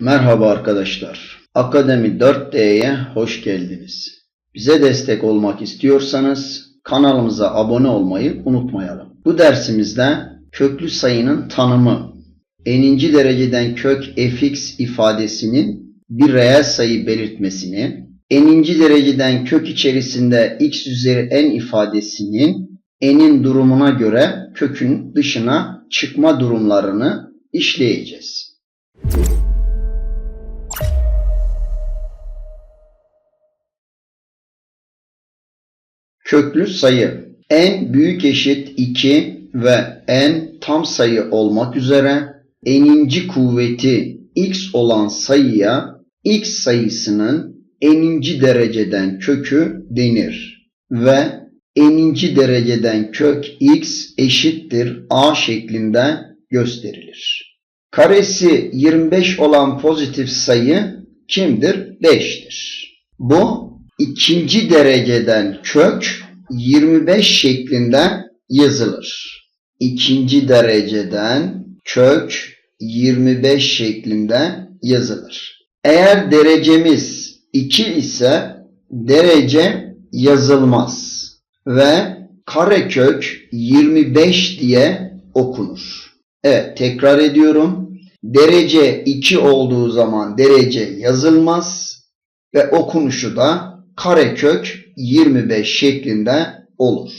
Merhaba arkadaşlar. Akademi 4D'ye hoş geldiniz. Bize destek olmak istiyorsanız kanalımıza abone olmayı unutmayalım. Bu dersimizde köklü sayının tanımı, eninci dereceden kök fx ifadesinin bir reel sayı belirtmesini, eninci dereceden kök içerisinde x üzeri n ifadesinin n'in durumuna göre kökün dışına çıkma durumlarını işleyeceğiz. Köklü sayı n büyük eşit 2 ve n tam sayı olmak üzere n'inci kuvveti x olan sayıya x sayısının n'inci dereceden kökü denir ve n'inci dereceden kök x eşittir a şeklinde gösterilir. Karesi 25 olan pozitif sayı kimdir? 5'tir. Bu ikinci dereceden kök 25 şeklinde yazılır. İkinci dereceden kök 25 şeklinde yazılır. Eğer derecemiz 2 ise derece yazılmaz ve karekök 25 diye okunur. Evet tekrar ediyorum. Derece 2 olduğu zaman derece yazılmaz ve okunuşu da karekök 25 şeklinde olur.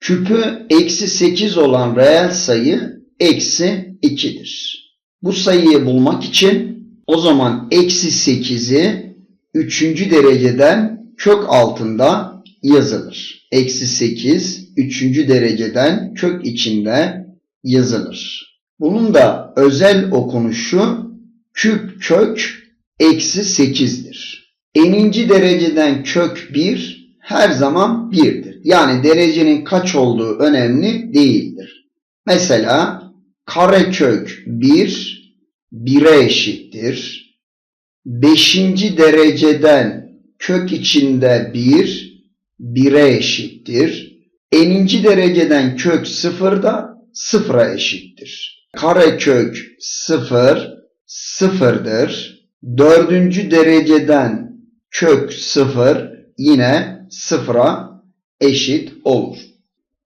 Küpü eksi 8 olan reel sayı eksi 2'dir. Bu sayıyı bulmak için o zaman eksi 8'i 3. dereceden kök altında yazılır. Eksi 8 3. dereceden kök içinde yazılır. Bunun da özel okunuşu küp kök eksi 8'dir. Eninci dereceden kök 1 her zaman 1'dir. Yani derecenin kaç olduğu önemli değildir. Mesela karekök 1 1'e eşittir. Beşinci dereceden kök içinde 1 1'e eşittir. Eninci dereceden kök 0 da 0'a eşittir. Karekök 0 sıfırdır. Dördüncü dereceden kök 0 yine sıfıra eşit olur.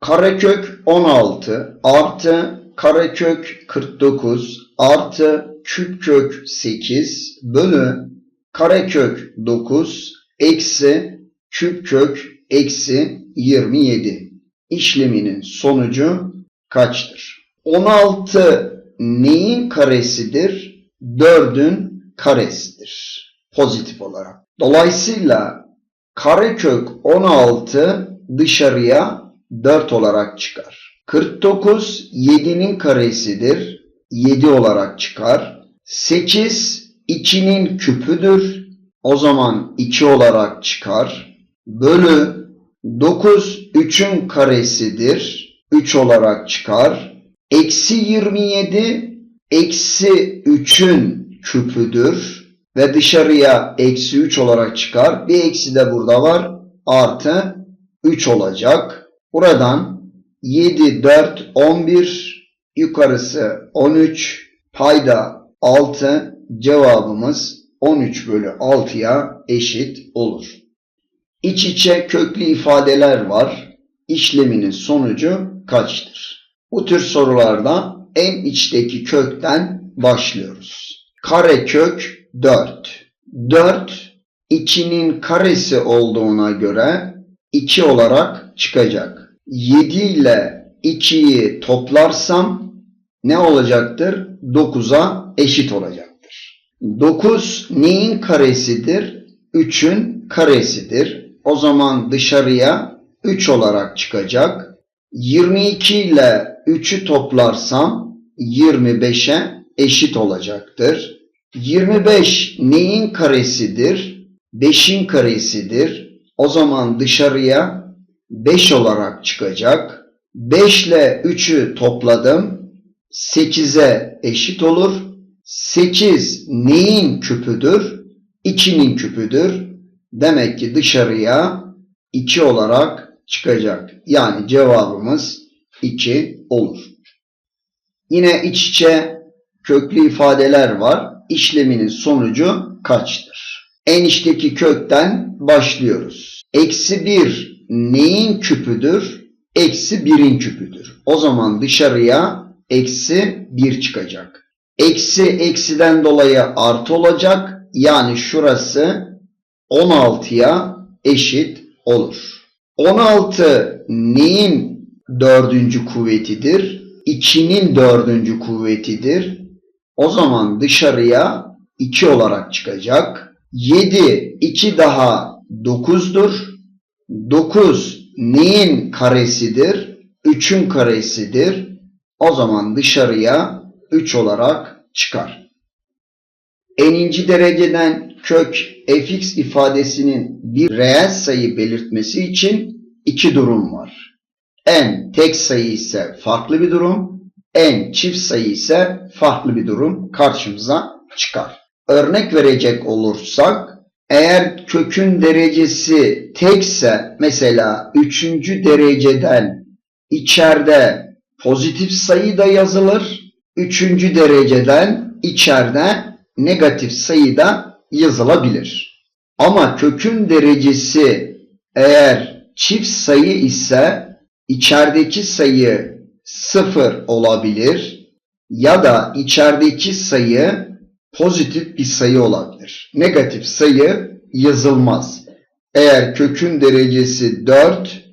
Karekök 16 artı karekök 49 artı küp kök 8 bölü karekök 9 eksi küp kök eksi 27 işleminin sonucu kaçtır? 16 neyin karesidir? 4'ün karesidir. Pozitif olarak. Dolayısıyla karekök 16 dışarıya 4 olarak çıkar. 49 7'nin karesidir. 7 olarak çıkar. 8 2'nin küpüdür. O zaman 2 olarak çıkar. Bölü 9 3'ün karesidir. 3 olarak çıkar. Eksi 27 eksi 3'ün küpüdür. Ve dışarıya eksi 3 olarak çıkar. Bir eksi de burada var. Artı 3 olacak. Buradan 7, 4, 11 yukarısı 13 payda 6 cevabımız 13 bölü 6'ya eşit olur. İç içe köklü ifadeler var. İşleminin sonucu kaçtır? Bu tür sorularda en içteki kökten başlıyoruz. Karekök 4. 4 2'nin karesi olduğuna göre 2 olarak çıkacak. 7 ile 2'yi toplarsam ne olacaktır? 9'a eşit olacaktır. 9 neyin karesidir? 3'ün karesidir. O zaman dışarıya 3 olarak çıkacak. 22 ile 3'ü toplarsam 25'e eşit olacaktır. 25 neyin karesidir? 5'in karesidir. O zaman dışarıya 5 olarak çıkacak. 5 ile 3'ü topladım. 8'e eşit olur. 8 neyin küpüdür? 2'nin küpüdür. Demek ki dışarıya 2 olarak çıkacak. Yani cevabımız 2 olur. Yine iç içe köklü ifadeler var. İşleminin sonucu kaçtır? En içteki kökten başlıyoruz. Eksi 1 neyin küpüdür? Eksi 1'in küpüdür. O zaman dışarıya eksi 1 çıkacak. Eksi eksiden dolayı artı olacak. Yani şurası 16'ya eşit olur. 16 neyin dördüncü kuvvetidir? 2'nin dördüncü kuvvetidir. O zaman dışarıya 2 olarak çıkacak. 7 2 daha 9'dur. 9 neyin karesidir? 3'ün karesidir. O zaman dışarıya 3 olarak çıkar. N'inci dereceden kök fx ifadesinin bir reel sayı belirtmesi için iki durum var. N tek sayı ise farklı bir durum, N çift sayı ise farklı bir durum karşımıza çıkar. Örnek verecek olursak eğer kökün derecesi tekse mesela üçüncü dereceden içeride pozitif sayı da yazılır. Üçüncü dereceden içeride negatif sayı da yazılabilir. Ama kökün derecesi eğer çift sayı ise içerideki sayı sıfır olabilir ya da içerideki sayı pozitif bir sayı olabilir. Negatif sayı yazılmaz. Eğer kökün derecesi 4,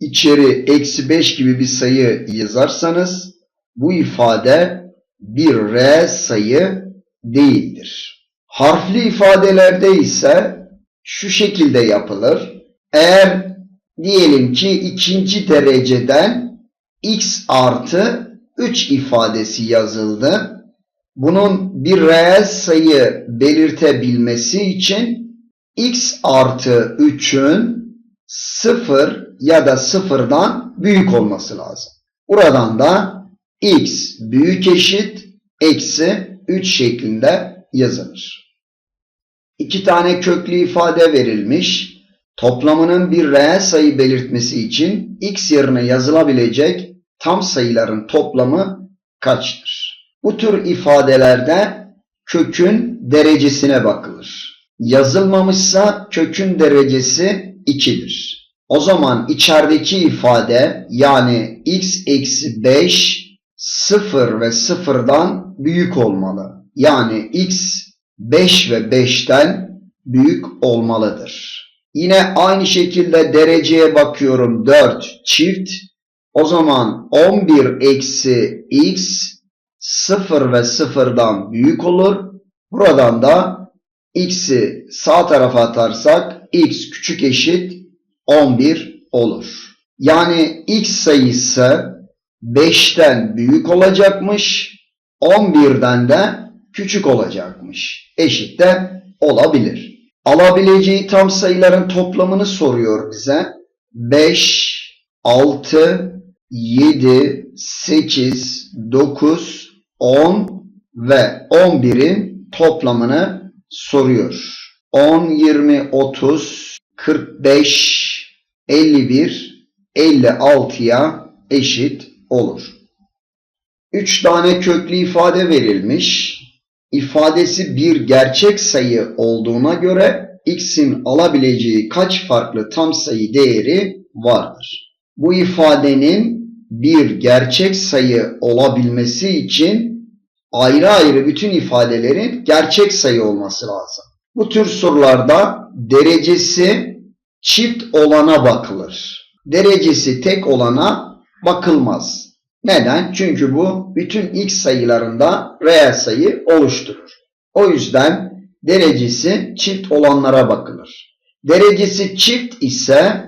içeri eksi 5 gibi bir sayı yazarsanız bu ifade bir reel sayı değildir. Harfli ifadelerde ise şu şekilde yapılır. Eğer diyelim ki ikinci dereceden x artı 3 ifadesi yazıldı. Bunun bir reel sayı belirtebilmesi için x artı 3'ün 0 ya da 0'dan büyük olması lazım. Buradan da x büyük eşit eksi 3 şeklinde yazılır. İki tane köklü ifade verilmiş. Toplamının bir reel sayı belirtmesi için x yerine yazılabilecek tam sayıların toplamı kaçtır? Bu tür ifadelerde kökün derecesine bakılır. Yazılmamışsa kökün derecesi 2'dir. O zaman içerideki ifade yani x eksi 5 0 ve 0'dan büyük olmalı. Yani x 5 ve 5'ten büyük olmalıdır. Yine aynı şekilde dereceye bakıyorum 4 çift. O zaman 11 eksi x 0 ve 0'dan büyük olur. Buradan da x'i sağ tarafa atarsak x küçük eşit 11 olur. Yani x sayısı 5'ten büyük olacakmış. 11'den de küçük olacakmış. Eşit de olabilir. Alabileceği tam sayıların toplamını soruyor bize. 5, 6, 7, 8, 9, 10 ve 11'in toplamını soruyor. 10, 20, 30, 45, 51, 56'ya eşit olur. 3 tane köklü ifade verilmiş. İfadesi bir gerçek sayı olduğuna göre x'in alabileceği kaç farklı tam sayı değeri vardır. Bu ifadenin bir gerçek sayı olabilmesi için ayrı ayrı bütün ifadelerin gerçek sayı olması lazım. Bu tür sorularda derecesi çift olana bakılır. Derecesi tek olana bakılmaz. Neden? Çünkü bu bütün x sayılarında reel sayı oluşturur. O yüzden derecesi çift olanlara bakılır. Derecesi çift ise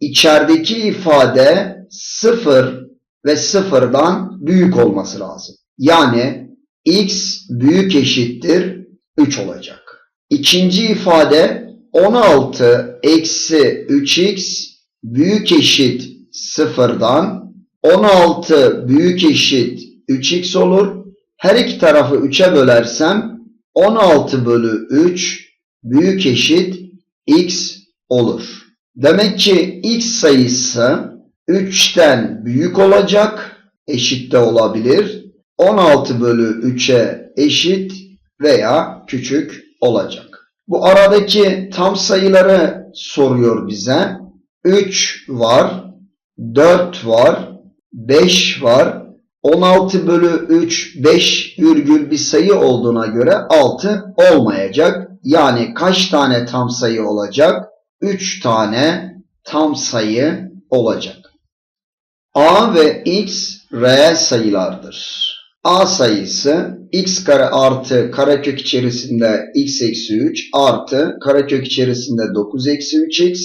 içerideki ifade 0 ve 0'dan büyük olması lazım. Yani x büyük eşittir 3 olacak. İkinci ifade 16 eksi 3x büyük eşit 0'dan 16 büyük eşit 3x olur. Her iki tarafı 3'e bölersem 16 bölü 3 büyük eşit x olur. Demek ki x sayısı 3'ten büyük olacak, eşit de olabilir. 16 bölü 3'e eşit veya küçük olacak. Bu aradaki tam sayıları soruyor bize. 3 var, 4 var, 5 var. 16 bölü 3 5 virgül bir sayı olduğuna göre 6 olmayacak. Yani kaç tane tam sayı olacak? 3 tane tam sayı olacak. A ve x reel sayılardır. A sayısı x kare artı karekök içerisinde x eksi 3 artı karekök içerisinde 9 eksi 3x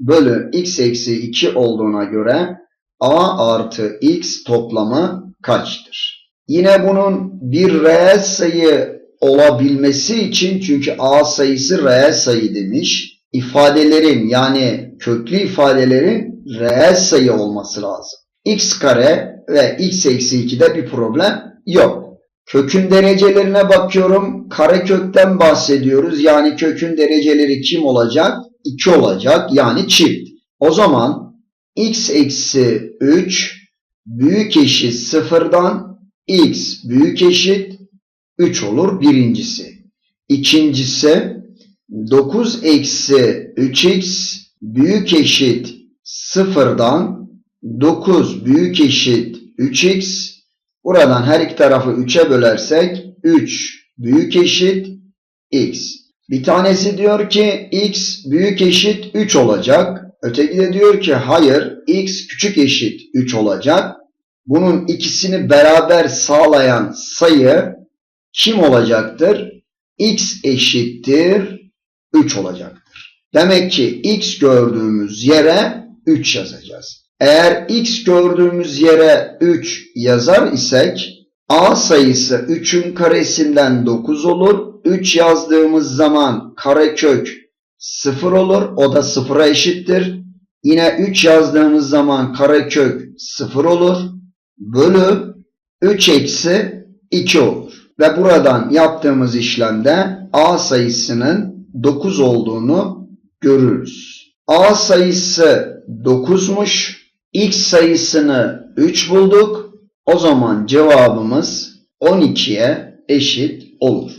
bölü x eksi 2 olduğuna göre a artı x toplamı kaçtır? Yine bunun bir reel sayı olabilmesi için çünkü a sayısı reel sayı demiş. ifadelerin yani köklü ifadelerin reel sayı olması lazım. X kare ve x eksi 2'de bir problem yok. Kökün derecelerine bakıyorum. Karekökten bahsediyoruz. Yani kökün dereceleri kim olacak? 2 olacak. Yani çift. O zaman x eksi 3 büyük eşit sıfırdan x büyük eşit 3 olur birincisi. İkincisi 9 eksi 3x büyük eşit sıfırdan 9 büyük eşit 3x buradan her iki tarafı 3'e bölersek 3 büyük eşit x. Bir tanesi diyor ki x büyük eşit 3 olacak. Öteki de diyor ki hayır x küçük eşit 3 olacak. Bunun ikisini beraber sağlayan sayı kim olacaktır? x eşittir 3 olacaktır. Demek ki x gördüğümüz yere 3 yazacağız. Eğer x gördüğümüz yere 3 yazar isek a sayısı 3'ün karesinden 9 olur. 3 yazdığımız zaman karekök 0 olur. O da 0'a eşittir. Yine 3 yazdığımız zaman karekök 0 olur. Bölü 3 eksi 2 olur. Ve buradan yaptığımız işlemde a sayısının 9 olduğunu görürüz. a sayısı 9'muş. X sayısını 3 bulduk. O zaman cevabımız 12'ye eşit olur.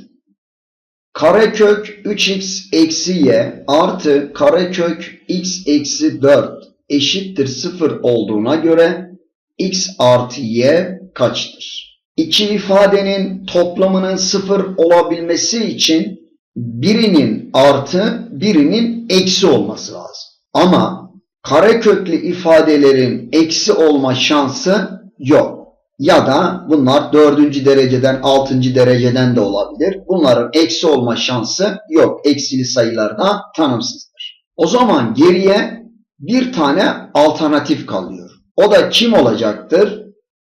Karekök 3x eksi y artı karekök x eksi 4 eşittir 0 olduğuna göre x artı y kaçtır? İki ifadenin toplamının 0 olabilmesi için birinin artı birinin eksi olması lazım. Ama kareköklü ifadelerin eksi olma şansı yok. Ya da bunlar dördüncü dereceden, altıncı dereceden de olabilir. Bunların eksi olma şansı yok. Eksili sayılarda tanımsızdır. O zaman geriye bir tane alternatif kalıyor. O da kim olacaktır?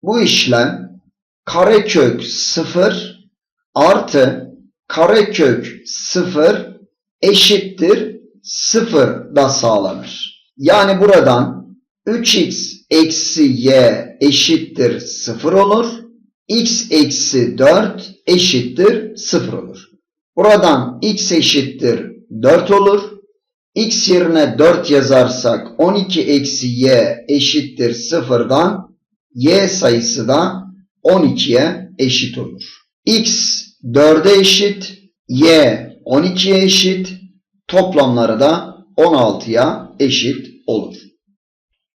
Bu işlem karekök 0 artı karekök 0 eşittir 0 da sağlanır. Yani buradan 3x eksi y eşittir 0 olur. x eksi 4 eşittir 0 olur. Buradan x eşittir 4 olur. x yerine 4 yazarsak 12 eksi y eşittir 0'dan y sayısı da 12'ye eşit olur. x 4'e eşit, y 12'ye eşit, toplamları da 16'ya eşit olur.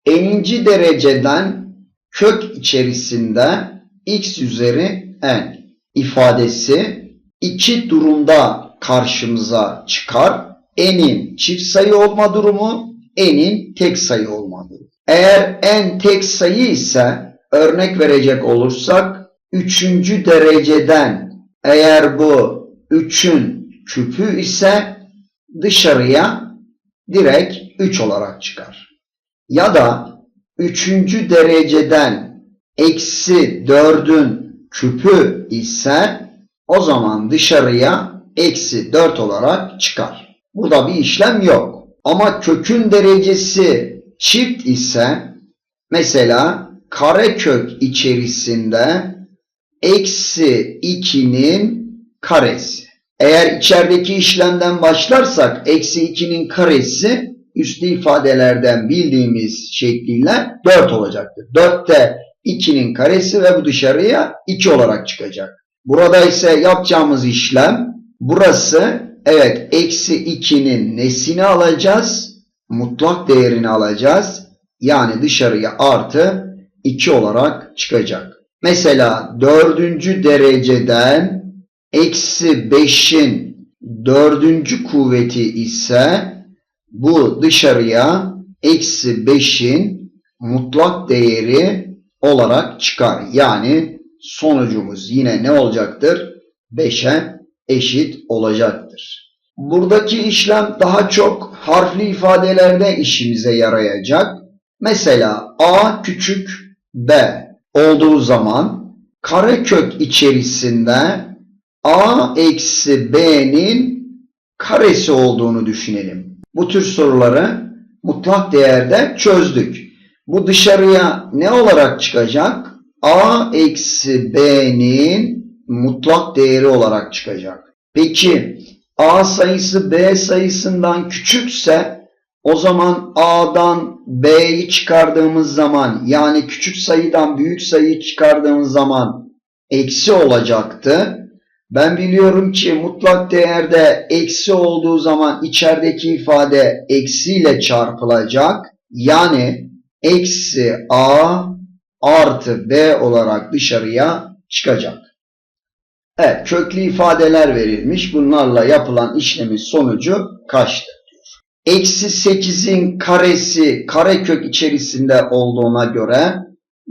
N'inci dereceden kök içerisinde x üzeri n ifadesi iki durumda karşımıza çıkar. N'in çift sayı olma durumu, N'in tek sayı olma durumu. Eğer n tek sayı ise örnek verecek olursak üçüncü dereceden eğer bu üçün küpü ise dışarıya direkt 3 olarak çıkar. Ya da üçüncü dereceden eksi 4'ün küpü ise o zaman dışarıya eksi 4 olarak çıkar. Burada bir işlem yok. Ama kökün derecesi çift ise mesela karekök içerisinde eksi 2'nin karesi. Eğer içerideki işlemden başlarsak eksi 2'nin karesi üslü ifadelerden bildiğimiz şekliyle 4 olacaktır. 4 de 2'nin karesi ve bu dışarıya 2 olarak çıkacak. Burada ise yapacağımız işlem burası evet eksi 2'nin nesini alacağız? Mutlak değerini alacağız. Yani dışarıya artı 2 olarak çıkacak. Mesela dördüncü dereceden eksi 5'in dördüncü kuvveti ise bu dışarıya eksi 5'in mutlak değeri olarak çıkar. Yani sonucumuz yine ne olacaktır? 5'e eşit olacaktır. Buradaki işlem daha çok harfli ifadelerde işimize yarayacak. Mesela a küçük b olduğu zaman karekök içerisinde a eksi b'nin karesi olduğunu düşünelim. Bu tür soruları mutlak değerde çözdük. Bu dışarıya ne olarak çıkacak? a eksi b'nin mutlak değeri olarak çıkacak. Peki a sayısı b sayısından küçükse o zaman a'dan b'yi çıkardığımız zaman yani küçük sayıdan büyük sayıyı çıkardığımız zaman eksi olacaktı. Ben biliyorum ki mutlak değerde eksi olduğu zaman içerideki ifade eksiyle çarpılacak. Yani eksi a artı b olarak dışarıya çıkacak. Evet köklü ifadeler verilmiş. Bunlarla yapılan işlemin sonucu kaçtır? Eksi 8'in karesi karekök içerisinde olduğuna göre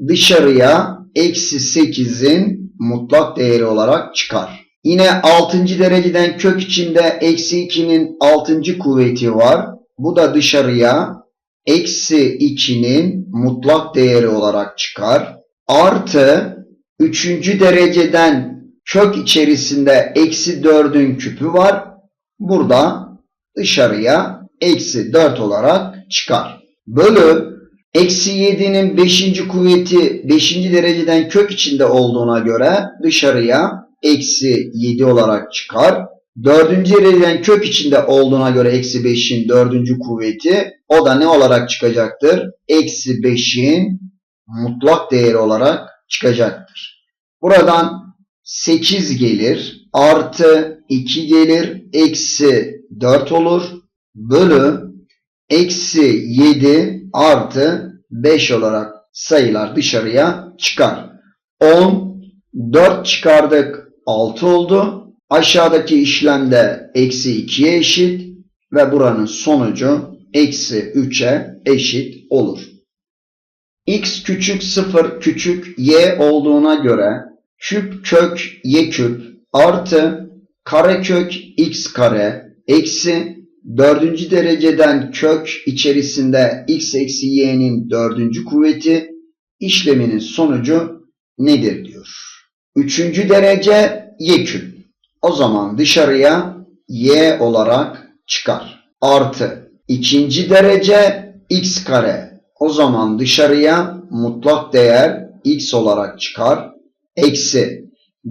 dışarıya eksi 8'in mutlak değeri olarak çıkar. Yine 6. dereceden kök içinde eksi 2'nin 6. kuvveti var. Bu da dışarıya eksi 2'nin mutlak değeri olarak çıkar. Artı 3. dereceden kök içerisinde eksi 4'ün küpü var. Burada dışarıya eksi 4 olarak çıkar. Bölü eksi 7'nin 5. kuvveti 5. dereceden kök içinde olduğuna göre dışarıya eksi 7 olarak çıkar. 4. dereceden kök içinde olduğuna göre eksi 5'in 4. kuvveti o da ne olarak çıkacaktır? Eksi 5'in mutlak değeri olarak çıkacaktır. Buradan 8 gelir, artı 2 gelir, eksi 4 olur, bölü eksi 7 artı 5 olarak sayılar dışarıya çıkar. 10, 4 çıkardık, 6 oldu. Aşağıdaki işlemde eksi 2'ye eşit ve buranın sonucu eksi 3'e eşit olur. x küçük 0 küçük y olduğuna göre küp kök y küp artı karekök x kare eksi dördüncü dereceden kök içerisinde x eksi y'nin dördüncü kuvveti işleminin sonucu nedir diyor. Üçüncü derece y küp. O zaman dışarıya y olarak çıkar. Artı ikinci derece x kare. O zaman dışarıya mutlak değer x olarak çıkar. Eksi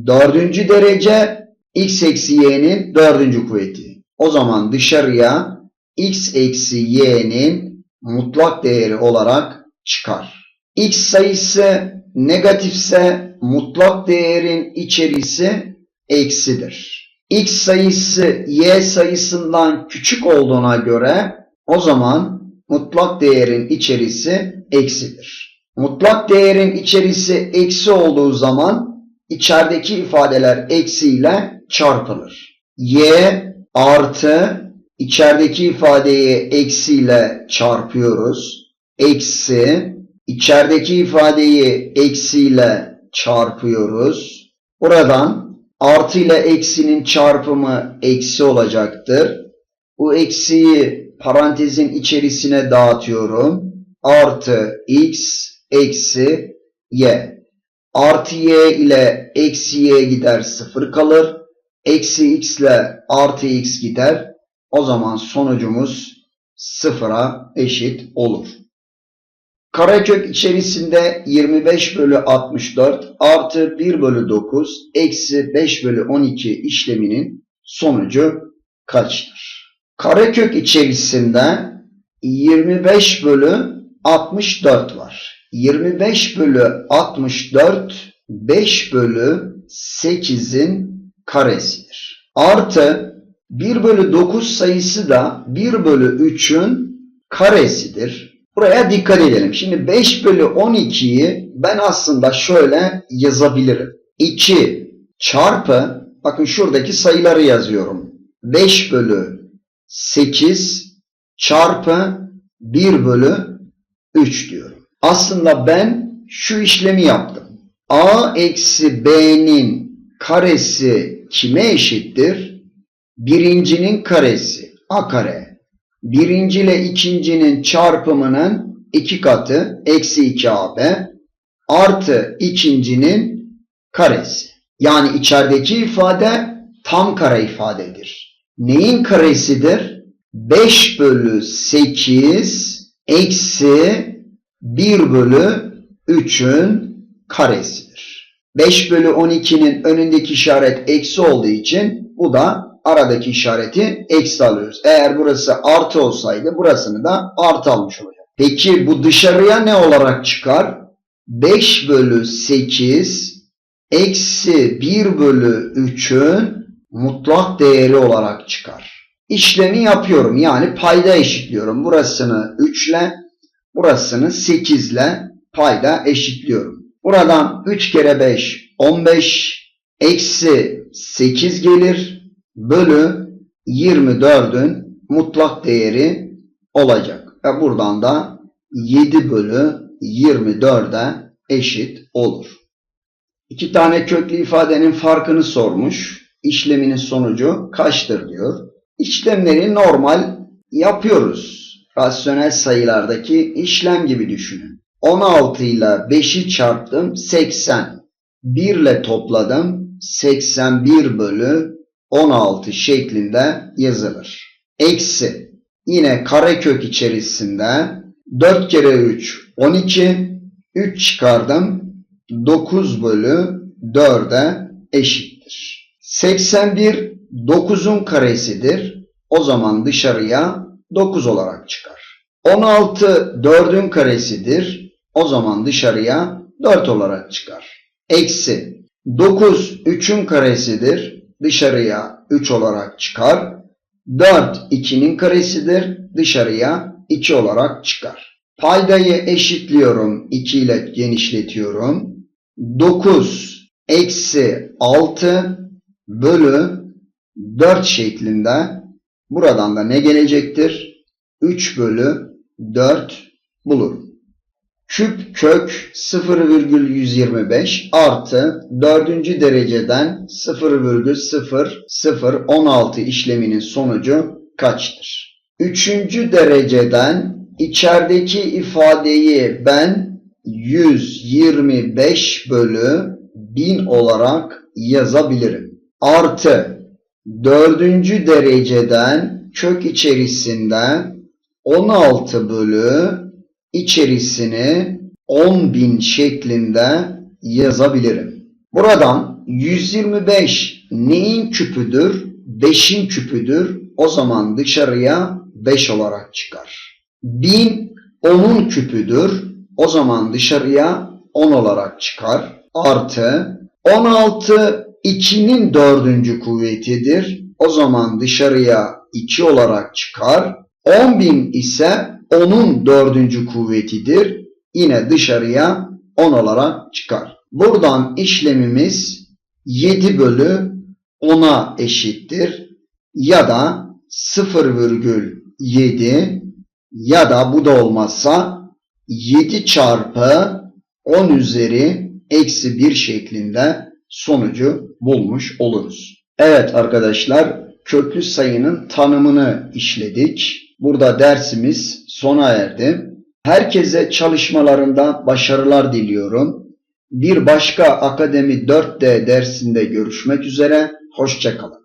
dördüncü derece x eksi y'nin dördüncü kuvveti. O zaman dışarıya x eksi y'nin mutlak değeri olarak çıkar. x sayısı negatifse mutlak değerin içerisi eksidir. x sayısı y sayısından küçük olduğuna göre o zaman mutlak değerin içerisi eksidir. Mutlak değerin içerisi eksi olduğu zaman içerideki ifadeler eksiyle çarpılır. y artı içerideki ifadeyi eksiyle çarpıyoruz. Eksi içerideki ifadeyi eksiyle çarpıyoruz. Buradan artı ile eksinin çarpımı eksi olacaktır. Bu eksiyi parantezin içerisine dağıtıyorum. Artı x eksi y. Artı y ile eksi y gider sıfır kalır. Eksi x ile artı x gider. O zaman sonucumuz sıfıra eşit olur. Karekök içerisinde 25 bölü 64 artı 1 bölü 9 eksi 5 bölü 12 işleminin sonucu kaçtır? Karekök içerisinde 25 bölü 64 var. 25 bölü 64 5 bölü 8'in karesidir. Artı 1 bölü 9 sayısı da 1 bölü 3'ün karesidir. Buraya dikkat edelim. Şimdi 5 bölü 12'yi ben aslında şöyle yazabilirim. 2 çarpı bakın şuradaki sayıları yazıyorum. 5 bölü 8 çarpı 1 bölü 3 diyorum. Aslında ben şu işlemi yaptım. A eksi B'nin karesi kime eşittir? Birincinin karesi A kare. Birinci ile ikincinin çarpımının iki katı eksi 2AB artı ikincinin karesi. Yani içerideki ifade tam kare ifadedir. Neyin karesidir? 5 bölü 8 eksi 1 bölü 3'ün karesidir. 5 bölü 12'nin önündeki işaret eksi olduğu için bu da aradaki işareti eksi alıyoruz. Eğer burası artı olsaydı burasını da artı almış olacak. Peki bu dışarıya ne olarak çıkar? 5 bölü 8 eksi 1 bölü 3'ün mutlak değeri olarak çıkar. İşlemi yapıyorum. Yani payda eşitliyorum. Burasını 3 ile burasını 8 ile payda eşitliyorum. Buradan 3 kere 5 15 eksi 8 gelir bölü 24'ün mutlak değeri olacak. Ve buradan da 7 bölü 24'e eşit olur. İki tane köklü ifadenin farkını sormuş. İşleminin sonucu kaçtır diyor. İşlemleri normal yapıyoruz. Rasyonel sayılardaki işlem gibi düşünün. 16 ile 5'i çarptım 80. 1 ile topladım 81 bölü 16 şeklinde yazılır. Eksi yine karekök içerisinde 4 kere 3 12 3 çıkardım 9 bölü 4'e eşittir. 81 9'un karesidir. O zaman dışarıya 9 olarak çıkar. 16 4'ün karesidir. O zaman dışarıya 4 olarak çıkar. Eksi 9 3'ün karesidir. Dışarıya 3 olarak çıkar. 4 2'nin karesidir. Dışarıya 2 olarak çıkar. Paydayı eşitliyorum. 2 ile genişletiyorum. 9 eksi 6 bölü 4 şeklinde buradan da ne gelecektir? 3 bölü 4 bulurum. Küp kök 0,125 artı 4. dereceden 0,0016 işleminin sonucu kaçtır? 3. dereceden içerideki ifadeyi ben 125 bölü 1000 olarak yazabilirim. Artı 4. dereceden kök içerisinde 16 bölü içerisini 10.000 şeklinde yazabilirim. Buradan 125 neyin küpüdür? 5'in küpüdür. O zaman dışarıya 5 olarak çıkar. 1000 10'un küpüdür. O zaman dışarıya 10 olarak çıkar. Artı 16 2'nin dördüncü kuvvetidir. O zaman dışarıya 2 olarak çıkar. 10.000 ise 10'un dördüncü kuvvetidir. Yine dışarıya 10 olarak çıkar. Buradan işlemimiz 7 bölü 10'a eşittir. Ya da 0,7 ya da bu da olmazsa 7 çarpı 10 üzeri eksi 1 şeklinde sonucu bulmuş oluruz. Evet arkadaşlar köklü sayının tanımını işledik. Burada dersimiz sona erdi. Herkese çalışmalarında başarılar diliyorum. Bir başka Akademi 4D dersinde görüşmek üzere. Hoşçakalın.